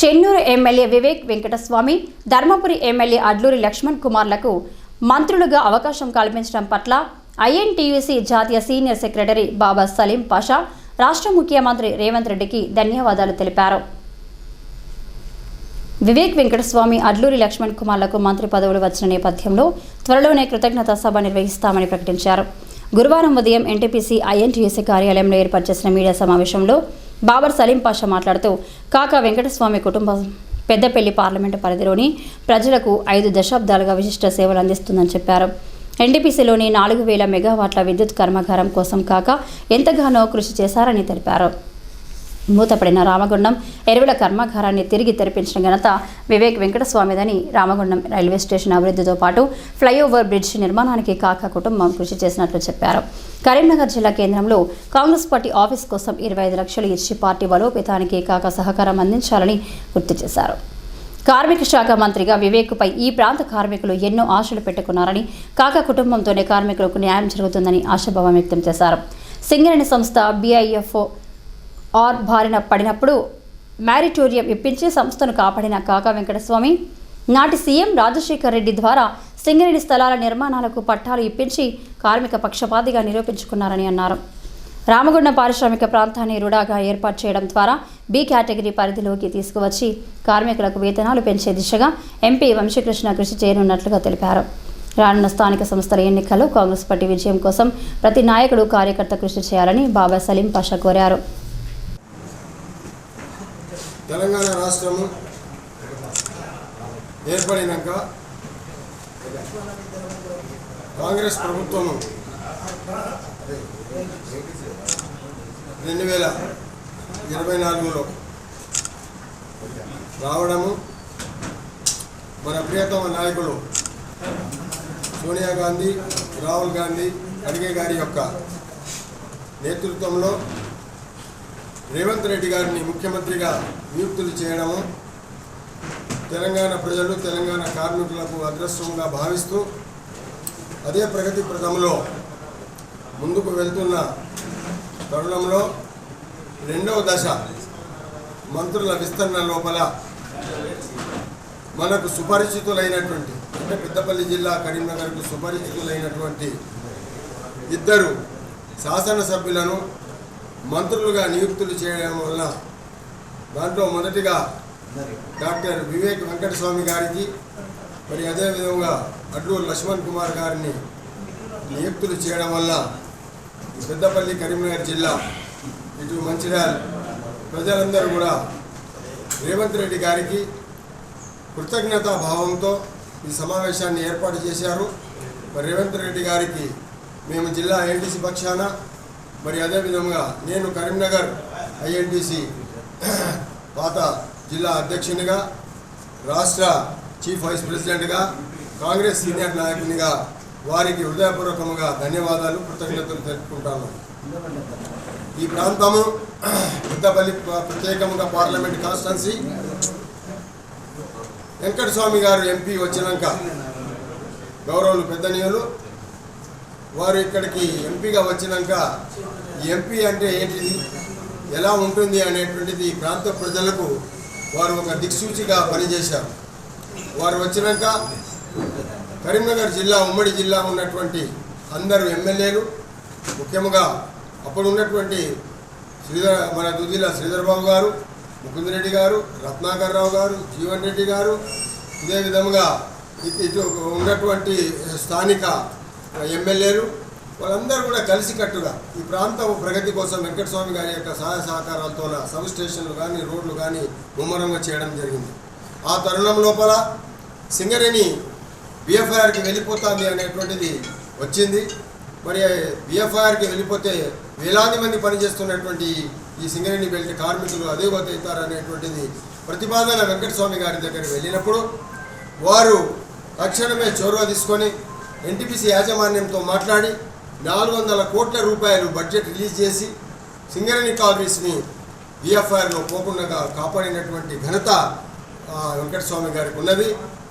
Chennur MLA Vivek Venkataswamy Dharmapuri MLA Adluri Laxman కుమార్లకు మంత్రులుగా అవకాశం కల్పించడం పట్ల ఐఎన్టీయూసీ జాతీయ సీనియర్ సెక్రటరీ బాబా సలీం పాషా రాష్ట్ర ముఖ్యమంత్రి రేవంత్ రెడ్డికి ధన్యవాదాలు తెలిపారు. వివేక్ వెంకటస్వామి అడ్లూరి లక్ష్మణ్ కుమార్లకు మంత్రి పదవులు వచ్చిన నేపథ్యంలో త్వరలోనే కృతజ్ఞతా సభ నిర్వహిస్తామని ప్రకటించారు. గురువారం ఉదయం ఎన్టీపీసీ ఐఎన్టీయూసీ కార్యాలయంలో ఏర్పాటు చేసిన మీడియా సమావేశంలో బాబర్ సలీం పాషా మాట్లాడుతూ కాకా వెంకటస్వామి కుటుంబం పెద్దపల్లి పార్లమెంటు పరిధిలోని ప్రజలకు ఐదు దశాబ్దాలుగా విశిష్ట సేవలు అందిస్తుందని చెప్పారు. ఎన్టీపీసీలోని నాలుగు వేల మెగావాట్ల విద్యుత్ కర్మాగారం కోసం కాక ఎంతగానో కృషి చేశారని తెలిపారు. మూతపడిన రామగుండం ఎరువుల కర్మాగారాన్ని తిరిగి తెరిపించిన ఘనత వివేక్ వెంకటస్వామిదని రామగుండం రైల్వే స్టేషన్ అభివృద్ధితో పాటు ఫ్లైఓవర్ బ్రిడ్జ్ నిర్మాణానికి కాక కుటుంబం కృషి చేసినట్లు చెప్పారు. కరీంనగర్ జిల్లా కేంద్రంలో కాంగ్రెస్ పార్టీ ఆఫీస్ కోసం ఇరవై ఐదు లక్షలు ఇచ్చి పార్టీ బలోపేతానికి కాక సహకారం అందించాలని గుర్తు చేశారు. కార్మిక శాఖ మంత్రిగా వివేక్పై ఈ ప్రాంత కార్మికులు ఎన్నో ఆశలు పెట్టుకున్నారని కాక కుటుంబంతోనే కార్మికులకు న్యాయం జరుగుతుందని ఆశాభావం వ్యక్తం చేశారు. సింగరేణి సంస్థ బీఐఎఫ్ఓ ఆర్ బారిన పడినప్పుడు మ్యారిటోరియం ఇప్పించి సంస్థను కాపాడిన కాకా వెంకటస్వామి నాటి సీఎం రాజశేఖర్ రెడ్డి ద్వారా సింగరేణి స్థలాల నిర్మాణాలకు పట్టాలు ఇప్పించి కార్మిక పక్షపాతిగా నిరూపించుకున్నారని అన్నారు. రామగుండం పారిశ్రామిక ప్రాంతాన్ని రుడాగా ఏర్పాటు చేయడం ద్వారా బి కేటగిరీ పరిధిలోకి తీసుకువచ్చి కార్మికులకు వేతనాలు పెంచే దిశగా ఎంపీ వంశీకృష్ణ కృషి చేయనున్నట్లుగా తెలిపారు. రానున్న స్థానిక సంస్థల ఎన్నికల్లో కాంగ్రెస్ పార్టీ విజయం కోసం ప్రతి నాయకుడు కార్యకర్త కృషి చేయాలని బాబా సలీం పాషా కోరారు. తెలంగాణ రాష్ట్రము ఏర్పడినాక కాంగ్రెస్ ప్రభుత్వము రెండు వేల ఇరవై నాలుగులో రావడము మన ప్రియతమ నాయకులు సోనియా గాంధీ రాహుల్ గాంధీ ఖడ్గే గారి యొక్క నేతృత్వంలో రేవంత్ రెడ్డి గారిని ముఖ్యమంత్రిగా నియుక్తులు చేయడము తెలంగాణ ప్రజలు తెలంగాణ కార్మికులకు అదృష్టంగా భావిస్తూ అదే ప్రగతి ప్రథంలో ముందుకు వెళ్తున్న తరుణంలో రెండవ దశ మంత్రుల విస్తరణ లోపల మనకు సుపరిచితులైనటువంటి అంటే పెద్దపల్లి జిల్లా కరీంనగర్కు సుపరిచితులైనటువంటి ఇద్దరు శాసనసభ్యులను మంత్రులుగా నియుక్తులు చేయడం వల్ల దాంట్లో మొదటిగా డాక్టర్ వివేక్ వెంకటస్వామి గారికి మరి అదేవిధంగా అడ్లూరు లక్ష్మణ్ కుమార్ గారిని నియుక్తులు చేయడం వల్ల పెద్దపల్లి కరీంనగర్ జిల్లా ఇటు మంచిర్యాల ప్రజలందరూ కూడా రేవంత్ రెడ్డి గారికి కృతజ్ఞతా భావంతో ఈ సమావేశాన్ని ఏర్పాటు చేశారు. మరి రేవంత్ రెడ్డి గారికి మేము జిల్లా ఐఎన్టీసీ పక్షాన మరి అదేవిధంగా నేను కరీంనగర్ ఐఎన్టీసీ పాత జిల్లా అధ్యక్షునిగా రాష్ట్ర చీఫ్ వైస్ ప్రెసిడెంట్గా కాంగ్రెస్ సీనియర్ నాయకునిగా వారికి హృదయపూర్వకముగా ధన్యవాదాలు కృతజ్ఞతలు తెలుపుకుంటాను. ఈ ప్రాంతము పెద్దపల్లి ప్రత్యేకంగా పార్లమెంట్ కాన్స్టెన్సీ. వెంకటస్వామి గారు ఎంపీ వచ్చినాక గౌరవులు పెద్దనీయులు వారు ఇక్కడికి ఎంపీగా వచ్చినాక ఈ ఎంపీ అంటే ఏంటిది? ఎలా ఉంటుంది అనేటువంటిది ప్రాంత ప్రజలకు వారు ఒక దిక్సూచిగా పనిచేశారు. వారు వచ్చినాక కరీంనగర్ జిల్లా ఉమ్మడి జిల్లా ఉన్నటువంటి అందరు ఎమ్మెల్యేలు ముఖ్యంగా అప్పుడు ఉన్నటువంటి శ్రీధర్ మన దుద్దిల శ్రీధర్బాబు గారు ముకుందరెడ్డి గారు రత్నాకర్ రావు గారు జీవన్ రెడ్డి గారు ఇదే విధముగా ఇటు ఉన్నటువంటి స్థానిక ఎమ్మెల్యేలు వాళ్ళందరూ కూడా కలిసికట్టుగా ఈ ప్రాంతం ప్రగతి కోసం వెంకటస్వామి గారి యొక్క సహాయ సహకారాలతో సబ్ స్టేషన్లు కానీ రోడ్లు కానీ ముమ్మరంగా చేయడం జరిగింది. ఆ తరుణం లోపల సింగరేణి బిఎఫ్ఐఆర్కి వెళ్ళిపోతుంది అనేటువంటిది వచ్చింది. మరి బిఎఫ్ఐఆర్కి వెళ్ళిపోతే వేలాది మంది పనిచేస్తున్నటువంటి ఈ సింగరేణి బెల్ట్ కార్మికులు అదే అవుతారు అనేటువంటిది ప్రతిపాదన వెంకటస్వామి గారి దగ్గరికి వెళ్ళినప్పుడు వారు తక్షణమే చొరవ తీసుకొని ఎన్టీపీసీ యాజమాన్యంతో మాట్లాడి నాలుగు వందల కోట్ల రూపాయలు బడ్జెట్ రిలీజ్ చేసి సింగరేణి కాలనీస్ని విఎఫ్ఐఆర్లో పోకుండా కాపాడినటువంటి ఘనత వెంకటస్వామి గారికి ఉన్నది.